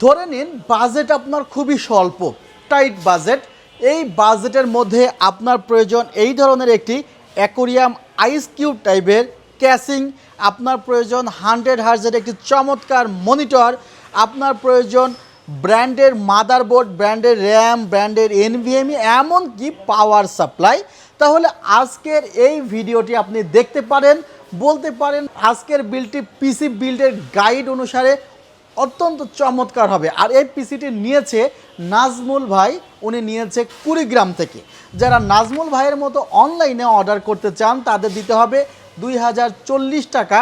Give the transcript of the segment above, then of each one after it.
ধরে নিন বাজেট আপনার খুবই স্বল্প টাইট বাজেট এই বাজেটের মধ্যে আপনার প্রয়োজন এই ধরনের একটি অ্যাকোরিয়াম আইস কিউব টাইপের ক্যাসিং আপনার প্রয়োজন হান্ড্রেড হার্জের একটি চমৎকার মনিটর আপনার প্রয়োজন ব্র্যান্ডের মাদারবোর্ড ব্র্যান্ডের র্যাম ব্র্যান্ডের এনভিএমই এমনকি পাওয়ার সাপ্লাই তাহলে আজকের এই ভিডিওটি আপনি দেখতে পারেন, বলতে পারেন আজকের বিলটি পিসি বিল্ডের গাইড অনুসারে অত্যন্ত চমৎকার হবে। আর এই পিসিটি নিয়েছে নাজমুল ভাই, উনি নিয়েছে কুড়িগ্রাম থেকে। যারা নাজমুল ভাইয়ের মতো অনলাইনে অর্ডার করতে চান, তাদের দিতে হবে দুই হাজার চল্লিশ টাকা।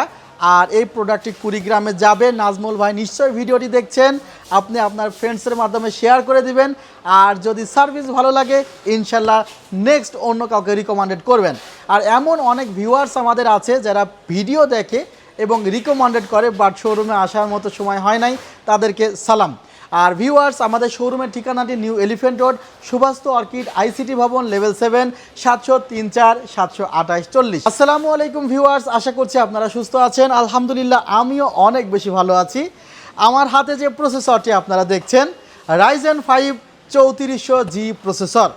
আর এই প্রোডাক্টটি কুড়িগ্রামে যাবে। নাজমুল ভাই নিশ্চয়ই ভিডিওটি দেখছেন। আপনি আপনার ফ্রেন্ডসের মাধ্যমে শেয়ার করে দিবেন। আর যদি সার্ভিস ভালো লাগে, ইনশাল্লাহ নেক্সট অন্য কাউকে রিকমেন্ডেড করবেন। আর এমন অনেক ভিউয়ার্স আমাদের আছে, যারা ভিডিও দেখে এবং রিকমেন্ডেড করে বাট শোরুমে আসার মতো সময় হয় নাই, তাদেরকে সালাম। আর ভিউয়ার্স আমাদের শোরুমের ঠিকানাটি new elephant road Subastu orchid ICT ভবন লেভেল সেভেন সাতশো তিন চার, সাতশো আঠাশ চল্লিশ। আসসালামু আলাইকুম ভিউয়ার্স আশা করছি আপনারা সুস্থ আছেন। আলহামদুলিল্লাহ, আমিও অনেক বেশি ভালো আছি। আমার হাতে যে প্রসেসরটি আপনারা দেখছেন রাইজেন ফাইভ চৌত্রিশশো জি প্রসেসর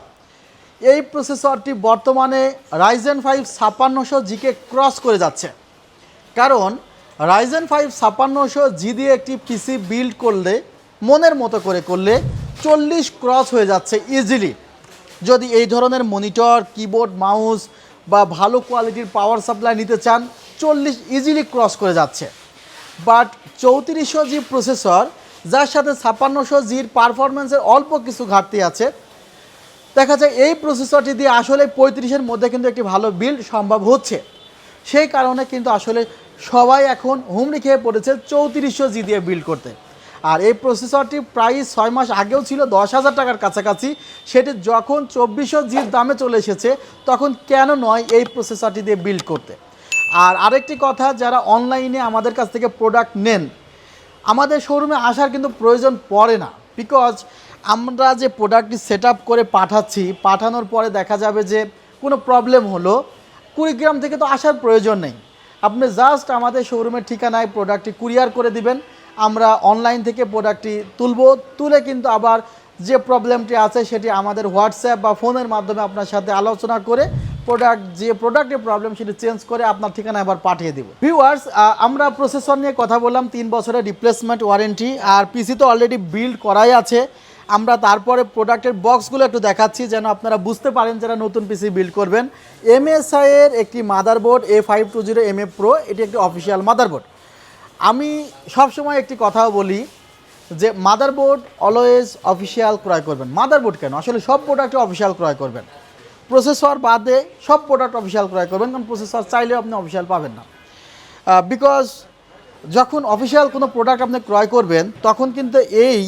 এই প্রসেসরটি বর্তমানে রাইজেন ফাইভ ছাপ্পান্নশো জিকে ক্রস করে যাচ্ছে। কারণ রাইজেন ফাইভ ছাপ্পান্নশো জি দিয়ে একটি পিসি বিল্ড করলে, মনের মতো করে করলে চল্লিশ ক্রস হয়ে যাচ্ছে ইজিলি যদি এই ধরনের মনিটর কিবোর্ড মাউস বা ভালো কোয়ালিটির পাওয়ার সাপ্লাই নিতে চান, চল্লিশ ইজিলি ক্রস করে যাচ্ছে। বাট চৌত্রিশশো জি প্রসেসর যার সাথে ছাপ্পান্নশো জির পারফরমেন্সের অল্প কিছু ঘাটতি আছে, দেখা যায় এই প্রসেসরটি দিয়ে আসলে পঁয়ত্রিশের মধ্যে কিন্তু একটি ভালো বিল্ড সম্ভব হচ্ছে। সেই কারণে কিন্তু আসলে সবাই এখন হুমড়ি খেয়ে পড়েছে চৌত্রিশশো জি দিয়ে বিল্ড করতে। আর এই প্রসেসরটি প্রায় ছয় মাস আগেও ছিল, দশ হাজার টাকার কাছাকাছি। সেটি যখন চব্বিশশো জির দামে চলে এসেছে, তখন কেন নয় এই প্রসেসরটি দিয়ে বিল্ড করতে। আর আরেকটি কথা, যারা অনলাইনে আমাদের কাছ থেকে প্রোডাক্ট নেন, আমাদের শোরুমে আসার কিন্তু প্রয়োজন পড়ে না। বিকজ আমরা যে প্রোডাক্টটি সেট করে পাঠাচ্ছি, পাঠানোর পরে দেখা যাবে যে কোনো প্রবলেম হলো কুড়িগ্রাম থেকে তো আসার প্রয়োজন নেই। আপনি জাস্ট আমাদের শোরুমের ঠিকানায় প্রোডাক্টটি কুরিয়ার করে দিবেন। আমরা অনলাইন থেকে প্রোডাক্টটি তুলব। তুলে কিন্তু আবার যে প্রবলেমটি আছে সেটি আমাদের হোয়াটসঅ্যাপ বা ফোনের মাধ্যমে আপনার সাথে আলোচনা করে প্রোডাক্ট যে প্রোডাক্টের প্রবলেম সেটি চেঞ্জ করে আপনার ঠিকানায় আবার পাঠিয়ে দিব। ভিউয়ার্স আমরা প্রসেসর নিয়ে কথা বললাম। তিন বছরের রিপ্লেসমেন্ট ওয়ারেন্টি আর পিসি তো অলরেডি বিল্ড করাই আছে। আমরা তারপরে প্রোডাক্টের বক্সগুলো একটু দেখাচ্ছি যেন আপনারা বুঝতে পারেন যারা নতুন পিসি বিল্ড করবেন। এমএসআই এর একটি motherboard A five two zero M A pro এটি একটি অফিসিয়াল মাদারবোর্ড আমি সবসময় একটি কথাও বলি যে মাদারবোর্ড অলওয়েজ অফিসিয়াল ক্রয় করবেন। মাদারবোর্ড কেন? আসলে সব প্রোডাক্টে অফিসিয়াল ক্রয় করবেন। প্রসেসর বাদে সব প্রোডাক্ট অফিসিয়াল ক্রয় করবেন, কারণ প্রসেসর চাইলেও আপনি অফিসিয়াল পাবেন না। বিকজ যখন অফিসিয়াল কোনো প্রোডাক্ট আপনি ক্রয় করবেন, তখন কিন্তু এই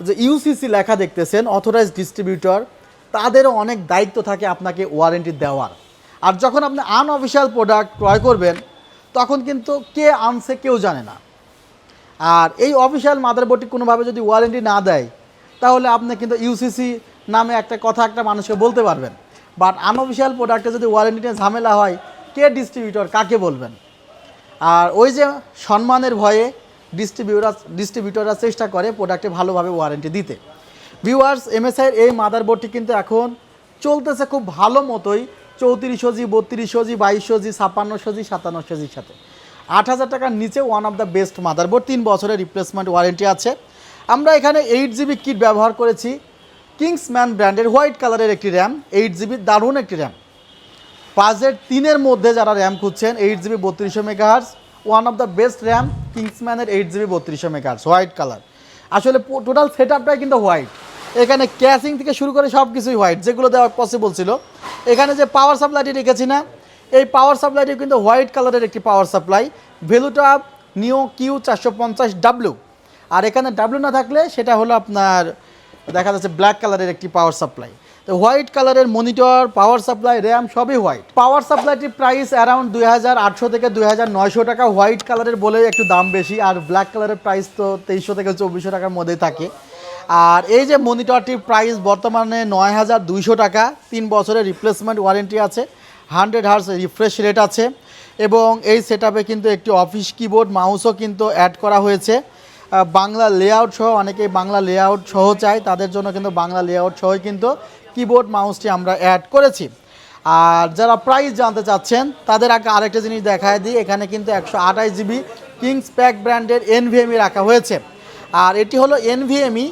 যে ইউসিসি লেখা দেখতেছেন অথরাইজ ডিস্ট্রিবিউটর তাদেরও অনেক দায়িত্ব থাকে আপনাকে ওয়ারেন্টি দেওয়ার। আর যখন আপনি আনঅফিসিয়াল প্রোডাক্ট ক্রয় করবেন, তখন কিন্তু কে আনছে কেউ জানে না। আর এই অফিসিয়াল মাদারবোর্ডটি কোনোভাবে যদি ওয়ারেন্টি না দেয়, তাহলে আপনি কিন্তু ইউসিসি নামে একটা কথা একটা মানুষকে বলতে পারবেন। বাট আনঅফিসিয়াল প্রোডাক্টে যদি ওয়ারেন্টি নিয়ে ঝামেলা হয়, কে ডিস্ট্রিবিউটর কাকে বলবেন? আর ওই যে সম্মানের ভয়ে ডিস্ট্রিবিউটার ডিস্ট্রিবিউটররা চেষ্টা করে প্রোডাক্টে ভালোভাবে ওয়ারেন্টি দিতে। ভিউয়ার্স এমএসআইয়ের এই মাদারবোর্ডটি কিন্তু এখন চলতেছে খুব ভালো মতোই, চৌত্রিশশো জি, বত্রিশশো জি, বাইশশো জি, ছাপ্পান্নশো জি, সাতান্নশো জির সাথে। আট হাজার টাকার নিচে one of the best motherboard তিন বছরের রিপ্লেসমেন্ট ওয়ারেন্টি আছে। আমরা এখানে এইট জিবি কিট ব্যবহার করেছি কিংসম্যান ব্র্যান্ডের হোয়াইট কালারের একটি র্যাম এইট জিবি দারুণ একটি র্যাম বাজেট তিনের মধ্যে যারা র্যাম খুঁজছেন এইট জিবি বত্রিশশো megahertz one of the best RAM কিংসম্যানের eight GB বত্রিশশো মেগাহার্স হোয়াইট কালার আসলে টোটাল সেট আপটাই কিন্তু হোয়াইট এখানে ক্যাসিং থেকে শুরু করে সব কিছুই হোয়াইট যেগুলো দেওয়া পসিবল ছিল। এখানে যে পাওয়ার সাপ্লাইটি রেখেছি না, এই পাওয়ার সাপ্লাইটি কিন্তু হোয়াইট কালারের একটি পাওয়ার সাপ্লাই ভ্যালুটা নিও কিউ চারশো পঞ্চাশ ডাব্লু আর এখানে ডাব্লু না থাকলে সেটা হলো আপনার দেখা যাচ্ছে ব্ল্যাক কালারের একটি পাওয়ার সাপ্লাই হোয়াইট কালারের মনিটর পাওয়ার সাপ্লাই র্যাম সবই হোয়াইট। পাওয়ার সাপ্লাইটির প্রাইস অ্যারাউন্ড দুই হাজার আটশো থেকে দুই হাজার নয়শো টাকা। হোয়াইট কালারের বলে একটু দাম বেশি, আর ব্ল্যাক কালারের প্রাইস তো তেইশশো থেকে চব্বিশশো টাকার মধ্যেই থাকে। আর এই যে মনিটরটির প্রাইস বর্তমানে নয় হাজার দুইশো টাকা, তিন বছরের রিপ্লেসমেন্ট ওয়ারেন্টি আছে হান্ড্রেড হার্স রিফ্রেশ রেট আছে, এবং এই সেট কিন্তু একটি অফিস কিবোর্ড মাউসও কিন্তু অ্যাড করা হয়েছে। বাংলা লেআউট সহ, অনেকেই বাংলা লেআউট সহ চায়, তাদের জন্য কিন্তু বাংলা লেআউট সহই কিন্তু কিবোর্ড মাউসটি আমরা অ্যাড করেছি। আর যারা প্রাইস জানতে চাচ্ছেন, তাদের আগে আরেকটা জিনিস দেখায় দিই। এখানে কিন্তু একশো আঠাশ জিবি কিংস প্যাক ব্র্যান্ডের এনভিএমই রাখা হয়েছে। আর এটি হলো এনভিএমই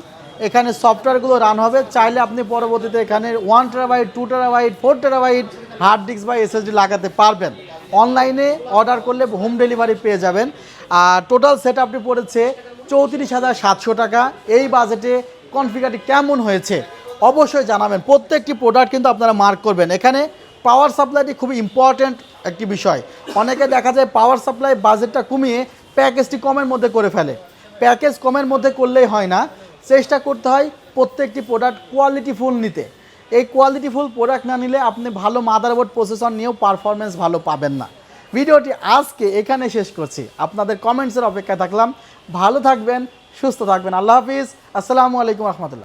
এখানে সফটওয়্যারগুলো রান হবে। চাইলে আপনি পরবর্তীতে এখানে one terabyte two terabyte four terabyte hard disk বা এসএসডি লাগাতে পারবেন। অনলাইনে অর্ডার করলে হোম ডেলিভারি পেয়ে যাবেন। আর টোটাল সেট আপটি পড়েছে চৌত্রিশ হাজার সাতশো টাকা। এই বাজেটে কনফিগারটি কেমন হয়েছে? অবশ্যই জানাবেন। প্রত্যেকটি প্রোডাক্ট কিন্তু আপনারা মার্ক করবেন। এখানে পাওয়ার সাপ্লাইটি খুবই ইম্পর্ট্যান্ট একটি বিষয়। অনেকে দেখা যায় পাওয়ার সাপ্লাই বাজেটটা কমিয়ে প্যাকেজটি কমের মধ্যে করে ফেলে। প্যাকেজ কমের মধ্যে করলেই হয় না। চেষ্টা করতে হয় প্রত্যেকটি প্রোডাক্ট কোয়ালিটি ফুল নিতে। এই কোয়ালিটি ফুল প্রোডাক্ট না নিলে আপনি ভালো মাদারবোর্ড প্রসেসর নিয়েও পারফরমেন্স ভালো পাবেন না। ভিডিওটি আজকে এখানে শেষ করছি। আপনাদের কমেন্টসের অপেক্ষায় থাকলাম। ভালো থাকবেন, সুস্থ থাকবেন। আল্লাহ হাফিজ। আসসালামু আলাইকুম রহমতুল্লাহ।